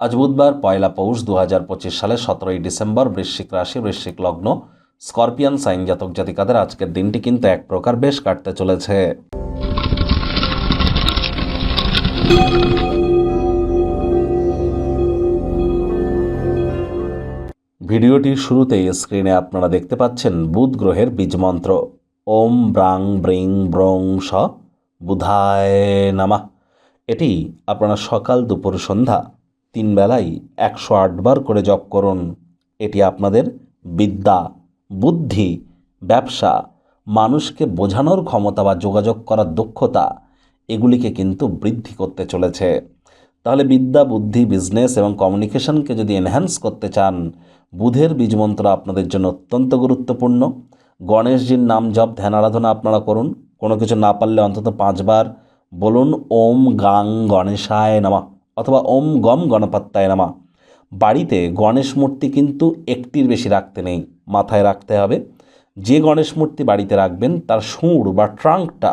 আজ বুধবার পয়লা পৌষ দু হাজার পঁচিশ সালের সতেরোই ডিসেম্বর বৃশ্চিক রাশি, বৃশ্চিক লগ্ন। স্করপিয়ান সাইন জাতক জাতিকাদের আজকের দিনটি কিন্তু এক প্রকার বেশ কাটতে চলেছে। ভিডিওটির শুরুতেই স্ক্রিনে আপনারা দেখতে পাচ্ছেন বুধ গ্রহের বীজমন্ত্র ওম ব্রাং ব্রিং ব্রং স বুধায় নামা। এটি আপনারা সকাল দুপুর সন্ধ্যা তিন বেলায় একশো আটবার করে জপ করুন। এটি আপনাদের বিদ্যা, বুদ্ধি, ব্যবসা, মানুষকে বোঝানোর ক্ষমতা বা যোগাযোগ করার দক্ষতা, এগুলিকে কিন্তু বৃদ্ধি করতে চলেছে। তাহলে বিদ্যা, বুদ্ধি বিজনেস এবং কমিউনিকেশনকে যদি এনহ্যান্স করতে চান, বুধের বীজমন্ত্র আপনাদের জন্য অত্যন্ত গুরুত্বপূর্ণ। গণেশজির নাম জপ, ধ্যান, আরাধনা আপনারা করুন। কোনো কিছু না পারলে অন্তত পাঁচবার বলুন, ওম গাং গণেশায় নামা। অথবা ওম গম গণপত্তায় নামা। বাড়িতে গণেশ মূর্তি কিন্তু একটির বেশি রাখতে নেই, মাথায় রাখতে হবে। যে গণেশ মূর্তি বাড়িতে রাখবেন, তার সুর বা ট্রাঙ্কটা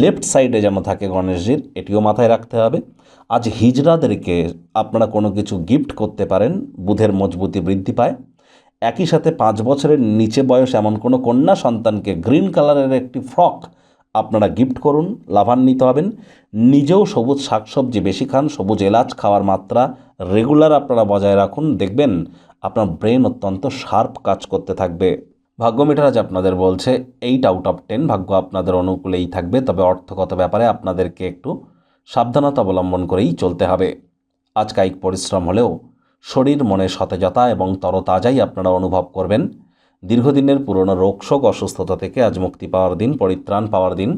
লেফট সাইডে যেন থাকে গণেশজির, এটিও মাথায় রাখতে হবে। আজ হিজড়াদেরকে আপনারা কোনো কিছু গিফট করতে পারেন, বুধের মজবুতি বৃদ্ধি পায়। একই সাথে পাঁচ বছরের নিচে বয়স এমন কোনো কন্যা সন্তানকে গ্রিন কালারের একটি ফ্রক আপনারা গিফট করুন, লাভান্বিত হবেন। নিজেও সবুজ শাকসবজি বেশি খান, সবুজ এলাচ খাওয়ার মাত্রা রেগুলার আপনারা বজায় রাখুন। দেখবেন আপনার ব্রেন অত্যন্ত শার্প কাজ করতে থাকবে। ভাগ্য মিটার আজ আপনাদের বলছে এইট আউট অফ টেন ভাগ্য আপনাদের অনুকূলেই থাকবে, তবে অর্থগত ব্যাপারে আপনাদেরকে একটু সাবধানতা অবলম্বন করেই চলতে হবে। আজ কায়িক পরিশ্রম হলেও শরীর মনে সতেজতা এবং তরতাজাই আপনারা অনুভব করবেন। দীর্ঘদিনের পুরনো রোগশোক অসুস্থতা থেকে আজ মুক্তি পাওয়ার দিন, পরিত্রাণ পাওয়ার দিন।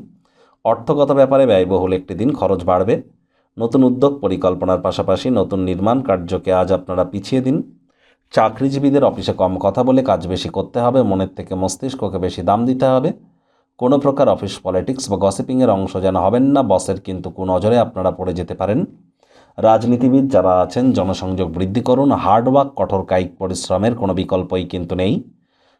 অর্থগত ব্যাপারে ব্যয়বহুল একটি দিন, খরচ বাড়বে। নতুন উদ্যোগ পরিকল্পনার পাশাপাশি নতুন নির্মাণ কার্যকে আজ আপনারা পিছিয়ে দিন। চাকরিজীবীদের অফিসে কম কথা বলে কাজ বেশি করতে হবে, মনের থেকে মস্তিষ্ককে বেশি দাম দিতে হবে। কোনো প্রকার অফিস পলিটিক্স বা গসিপিংয়ের অংশ যেন হবেন না, বসের কিন্তু নজরে আপনারা পড়ে যেতে পারেন। রাজনীতিবিদ যারা আছেন, জনসংযোগ বৃদ্ধি করুন হার্ডওয়ার্ক কঠোর কায়িক পরিশ্রমের কোনো বিকল্পই কিন্তু নেই।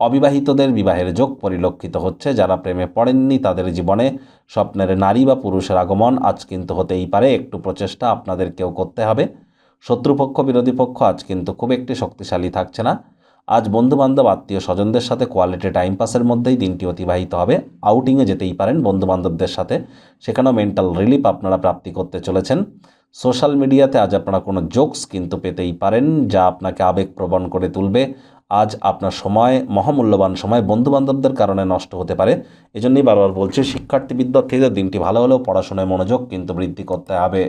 অবিবাহিতদের বিবাহের যোগ পরিলক্ষিত হচ্ছে। যারা প্রেমে পড়েননি, তাদের জীবনে স্বপ্নের নারী বা পুরুষের আগমন আজ কিন্তু হতেই পারে। একটু প্রচেষ্টা আপনাদেরকেও করতে হবে। শত্রুপক্ষ, বিরোধী পক্ষ আজ কিন্তু খুব একটি শক্তিশালী থাকছে না। আজ বন্ধুবান্ধব, আত্মীয় স্বজনদের সাথে কোয়ালিটি টাইম পাসের মধ্যেই দিনটি অতিবাহিত হবে। আউটিংয়ে যেতেই পারেন বন্ধুবান্ধবদের সাথে। সেখানেও মেন্টাল রিলিফ আপনারা প্রাপ্তি করতে চলেছেন। সোশ্যাল মিডিয়াতে আজ আপনারা কোনো জোকস কিন্তু পেতেই পারেন, যা আপনাকে আবেগপ্রবণ করে তুলবে। আজ আপনার সময়, মহামূল্যবান সময় বন্ধুবান্ধবদের কারণে নষ্ট হতে পারে। এজন্যই বারবার বলছি শিক্ষার্থী বিদ্যার্থীদের দিনটি ভালো হলেও পড়াশোনায় মনোযোগ কিন্তু বৃদ্ধি করতে হবে।